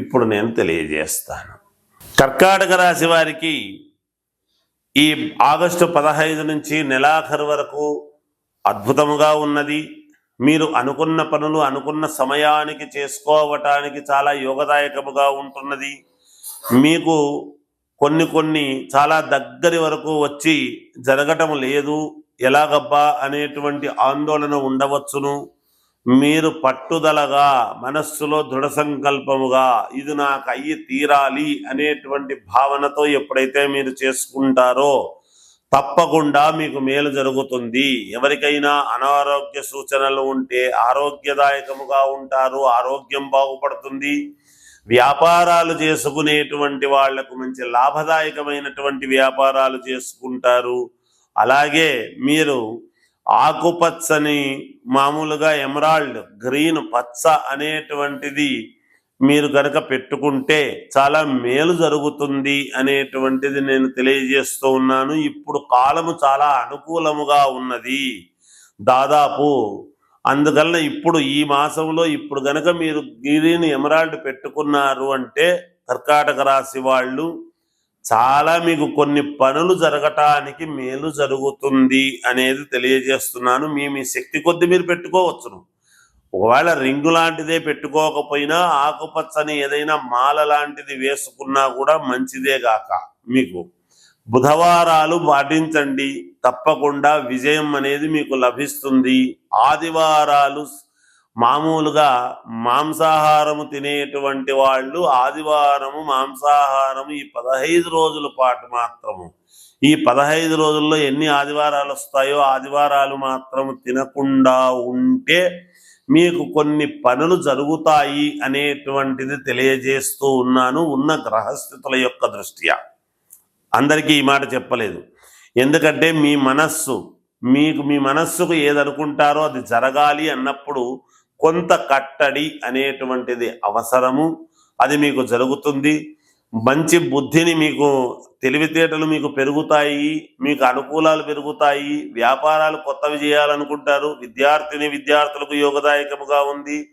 ఇప్పుడు నేను తెలియజేస్తాను. కర్కాటక రాశి వారికి ఈ ఆగస్టు పదహైదు నుంచి నెలాఖరు వరకు అద్భుతముగా ఉన్నది. మీరు అనుకున్న పనులు అనుకున్న సమయానికి చేసుకోవటానికి చాలా యోగదాయకముగా ఉంటున్నది. మీకు కొన్ని కొన్ని చాలా దగ్గరి వరకు వచ్చి జరగటం లేదు. ఎలాగబ్బా అనేటువంటి ఆందోళన ఉండవచ్చును. మీరు పట్టుదలగా మనస్సులో దృఢ సంకల్పముగా ఇది నాకు అయ్యి తీరాలి అనేటువంటి భావనతో ఎప్పుడైతే మీరు చేసుకుంటారో తప్పకుండా మీకు మేలు జరుగుతుంది. ఎవరికైనా అనారోగ్య సూచనలు ఉంటే ఆరోగ్యదాయకముగా ఉంటారు ఆరోగ్యం బాగుపడుతుంది. వ్యాపారాలు చేసుకునేటువంటి వాళ్ళకు మంచి లాభదాయకమైనటువంటి వ్యాపారాలు చేసుకుంటారు. అలాగే మీరు ఆకుపచ్చని మామూలుగా ఎమరాల్డ్ గ్రీన్ పచ్చ అనేటువంటిది మీరు కనుక పెట్టుకుంటే చాలా మేలు జరుగుతుంది అనేటువంటిది నేను తెలియజేస్తూ ఉన్నాను. ఇప్పుడు కాలము చాలా అనుకూలముగా ఉన్నది. దాదాపు అందువల్ల ఇప్పుడు ఈ మాసంలో ఇప్పుడు గనక మీరు గ్రీన్ ఎమరాల్డ్ పెట్టుకున్నారు అంటే కర్కాటక రాశి వాళ్ళు చాలా మీకు కొన్ని పనులు జరగటానికి మేలు జరుగుతుంది అనేది తెలియజేస్తున్నాను. మీ మీ శక్తి కొద్ది మీరు పెట్టుకోవచ్చును. ఒకవేళ రింగు లాంటిదే పెట్టుకోకపోయినా ఆకుపచ్చని ఏదైనా మాల లాంటిది వేసుకున్నా కూడా మంచిదే గాక మీకు. బుధవారాలు పాటించండి. తప్పకుండా విజయం అనేది మీకు లభిస్తుంది. ఆదివారాలు మామూలుగా మాంసాహారము తినేటువంటి వాళ్ళు ఆదివారము మాంసాహారము ఈ పదహైదు రోజుల పాటు మాత్రము. ఈ పదహైదు రోజుల్లో ఎన్ని ఆదివారాలు వస్తాయో ఆదివారాలు మాత్రము తినకుండా ఉంటే మీకు కొన్ని పనులు జరుగుతాయి అనేటువంటిది తెలియజేస్తూ ఉన్నాను ఉన్న గ్రహస్థితుల యొక్క దృష్ట్యా. అందరికీ ఈ మాట చెప్పలేదు. ఎందుకంటే మీ మనస్సు మీకు మీ మనస్సుకు ఏదనుకుంటారో అది జరగాలి అన్నప్పుడు కొంత కట్టడి అనేటువంటిది అవసరము. అది మీకు జరుగుతుంది. మంచి బుద్ధిని మీకు తెలివితేటలు మీకు పెరుగుతాయి. మీకు అనుకూలాలు పెరుగుతాయి. వ్యాపారాలు కొత్తవి చేయాలనుకుంటారు. విద్యార్థిని విద్యార్థులకు యోగదాయకముగా ఉంది.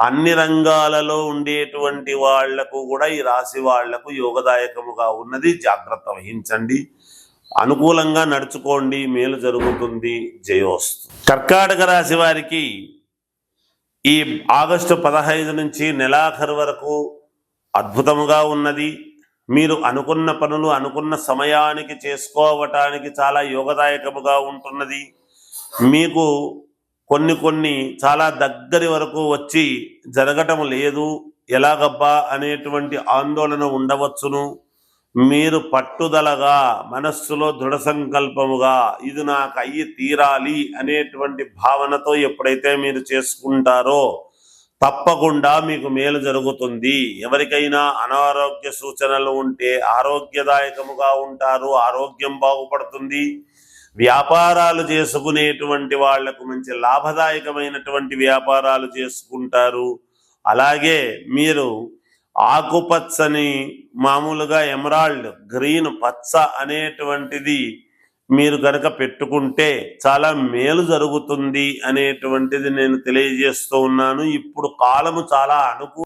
అన్ని రంగాలలో ఉండేటువంటి వాళ్ళకు కూడా ఈ రాశి వాళ్ళకు యోగదాయకముగా ఉన్నది. జాగ్రత్త వహించండి. అనుకూలంగా నడుచుకోండి. మేలు జరుగుతుంది. జయోస్తు. కర్కాటక రాశి వారికి ఈ ఆగస్టు పదహైదు నుంచి నెలాఖరు వరకు అద్భుతముగా ఉన్నది. మీరు అనుకున్న పనులు అనుకున్న సమయానికి చేసుకోవటానికి చాలా యోగదాయకముగా ఉంటున్నది. మీకు కొన్ని కొన్ని చాలా దగ్గరి వరకు వచ్చి జరగటం లేదు. ఎలాగబ్బా అనేటువంటి ఆందోళన ఉండవచ్చును. మీరు పట్టుదలగా మనస్సులో దృఢ సంకల్పముగా ఇది నాకు అయ్యి తీరాలి అనేటువంటి భావనతో ఎప్పుడైతే మీరు చేసుకుంటారో తప్పకుండా మీకు మేలు జరుగుతుంది. ఎవరికైనా అనారోగ్య సూచనలు ఉంటే ఆరోగ్యదాయకముగా ఉంటారు ఆరోగ్యం బాగుపడుతుంది. వ్యాపారాలు చేసుకునేటువంటి వాళ్ళకు మంచి లాభదాయకమైనటువంటి వ్యాపారాలు చేసుకుంటారు. అలాగే మీరు ఆకుపచ్చని మామూలుగా ఎమరాల్డ్ గ్రీన్ పచ్చ అనేటువంటిది మీరు కనుక పెట్టుకుంటే చాలా మేలు జరుగుతుంది అనేటువంటిది నేను తెలియజేస్తూ ఉన్నాను. ఇప్పుడు కాలము చాలా అనుకూ